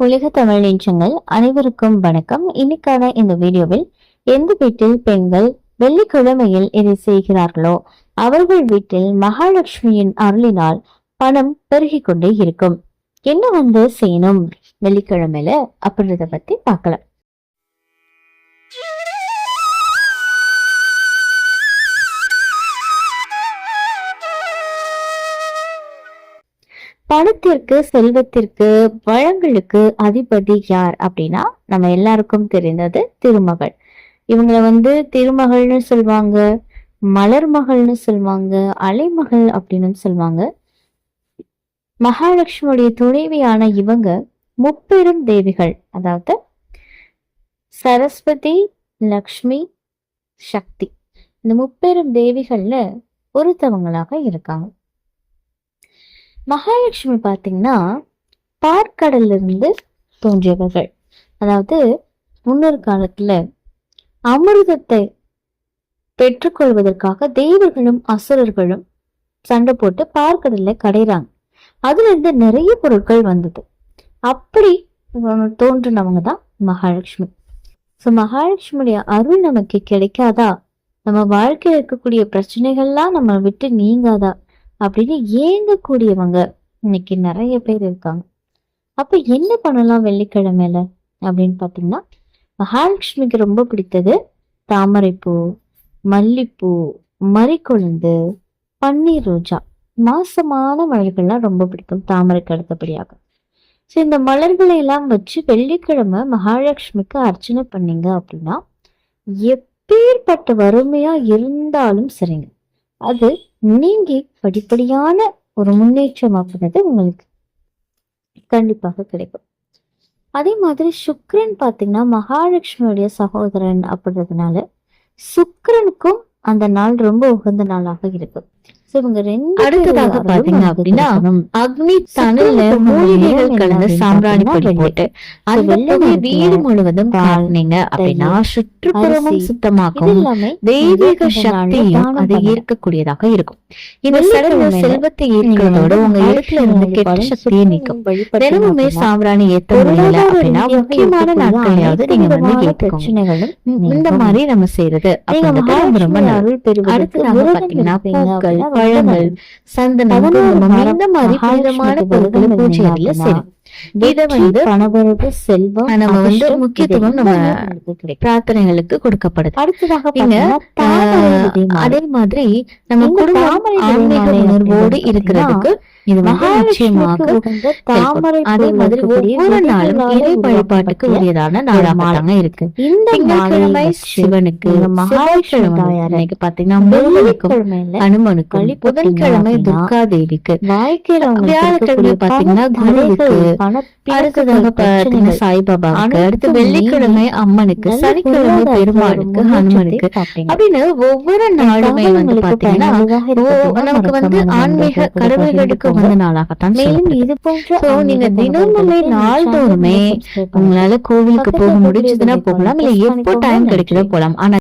உலக தமிழ் நெஞ்சங்கள் அனைவருக்கும் வணக்கம். இன்னைக்கான இந்த வீடியோவில் எந்த வீட்டில் பெண்கள் வெள்ளிக்கிழமையில் இதை செய்கிறார்களோ அவர்கள் வீட்டில் மகாலட்சுமியின் அருளினால் பணம் பெருகிக் கொண்டே இருக்கும். என்ன வந்து செய்யணும்? வெள்ளிக்கிழமையில அப்படின்றத பத்தி பார்க்கலாம். பணத்திற்கு செல்வத்திற்கு வளங்களுக்கு அதிபதி யார் அப்படின்னா நம்ம எல்லாருக்கும் தெரிந்தது திருமகள். இவங்களை வந்து திருமகள்னு சொல்லுவாங்க மலர் மகள்னு சொல்லுவாங்க அலைமகள் அப்படின்னு சொல்லுவாங்க மகாலட்சுமியுடைய துணைவியான இவங்க முப்பெரும் தேவிகள். அதாவது சரஸ்வதி லக்ஷ்மி சக்தி. இந்த முப்பெரும் தேவிகள்ல ஒருத்தவங்களாக இருக்காங்க. மகாலட்சுமி பார்த்தீங்கன்னா பார்க்கடல்ல இருந்து தோன்றியவர்கள். அதாவது முன்னொரு காலத்துல அமிர்தத்தை பெற்றுக்கொள்வதற்காக தெய்வர்களும் அசுரர்களும் சண்டை போட்டு பார்க்கடல்ல கடைறாங்க. அதுல இருந்து நிறைய பொருட்கள் வந்தது. அப்படி தோன்றினவங்க தான் மகாலட்சுமி. ஸோ மகாலட்சுமியுடைய அருள் நமக்கு கிடைக்காதா? நம்ம வாழ்க்கையில் இருக்கக்கூடிய பிரச்சனைகள்லாம் நம்ம விட்டு நீங்காதா? அப்படின்னு ஏங்கக்கூடியவங்க இன்னைக்கு நிறைய பேர் இருக்காங்க. அப்ப என்ன பண்ணலாம் வெள்ளிக்கிழமையில அப்படின்னு பாத்தீங்கன்னா மகாலட்சுமிக்கு ரொம்ப பிடித்தது தாமரைப்பூ மல்லிப்பூ மறிக்கொழுந்து பன்னீர் ரோஜா. மாசமான மலர்கள்லாம் ரொம்ப பிடிக்கும் தாமரைக்கு அடுத்தபடியாக. ஸோ இந்த மலர்களை எல்லாம் வச்சு வெள்ளிக்கிழமை மகாலட்சுமிக்கு அர்ச்சனை பண்ணீங்க அப்படின்னா எப்பேற்பட்ட வறுமையா இருந்தாலும் சரிங்க. அது நீங்கி படிப்படியான ஒரு முன்னேற்றம் அப்படின்றது உங்களுக்கு கண்டிப்பாக கிடைக்கும். அதே மாதிரி சுக்ரன் பார்த்தீங்கன்னா மகாலட்சுமியுடைய சகோதரன் அப்படின்றதுனால சுக்கிரனுக்கும் அந்த நாள் ரொம்ப உகந்த நாளாக இருக்கும். So, இவங்க ரெண்டு அடுத்ததாக பேரோட பாத்தீங்க அருளும் அப்படின்னா, கிடைக்கணும். அக்னி தணல்ல சுக்கிரனுக்கு மூலிகைகள் மூலிகைகள் கலந்த அப்படின்னு சாம்பிராணி பொடி போட்டு வீடு முழுவதும் அப்படின்னா சுற்றுப்புறமும் சுத்தமாக்கும் தெய்வீக சக்தியும் அது. ஈர்க்கக்கூடியதாக இருக்கும் இந்த சடங்கு செல்வத்தை ஈர்க்கிறதோட உங்க இடத்துல இருந்து கெட்ட சக்தியை நீக்கும் தினமுமே சாம்பிராணி ஏத்த முடியல அப்படின்னா முக்கியமான நாட்களையாவது நீங்க வந்து பிரச்சனைகளும் இந்த. மாதிரி நம்ம செய்யறது ரொம்ப ரொம்ப அருள் அடுத்ததாக பாத்தீங்கன்னா பூக்கள் பழங்கள். சந்தனம் இந்த மாதிரி புனிதமான பொருட்களை இதை வந்து பணவரவு செல்வம் நம்ம வந்து முக்கியத்துவம் நம்ம. பிரார்த்தனைகளுக்கு கொடுக்கப்படுது அடுத்ததாக. அதே மாதிரி நம்ம குடும்பம் ஆன்மீக உணர்வோடு இருக்கிறதுக்கு இது வந்து நிச்சயமாக தாமரை அதே மாதிரி ஒவ்வொரு நாளும் இறை வழிபாட்டுக்கு உரியதான நாளாக இருக்கு இந்த சிவனுக்கு மகாலட்சுமி பாத்தீங்கன்னா முருகனுக்கும் அனுமனுக்கும் புதன்கிழமை துர்கா தேவிக்கு வியாழக்கிழமை பாத்தீங்கன்னா குருவுக்கு, அடுத்ததாக அனைத்தும் அடுத்து வெள்ளிக்கிழமை அம்மனுக்கு சனிக்கிழமை பெருமாளுக்கு ஹனுமனுக்கு. அப்படின்னு ஒவ்வொரு நாளுமே வந்து பாத்தீங்கன்னா நமக்கு வந்து ஆன்மீக பகிர்ந்து உகந்த நாளாகத்தான் மேலும். இது போன்ற நீங்க தினமுமே நாள்தோறுமே. உங்களால கோவிலுக்கு போக முடிச்சதுன்னா போகலாம் இல்ல எப்போ டைம். கிடைக்குதோ போலாம் ஆனா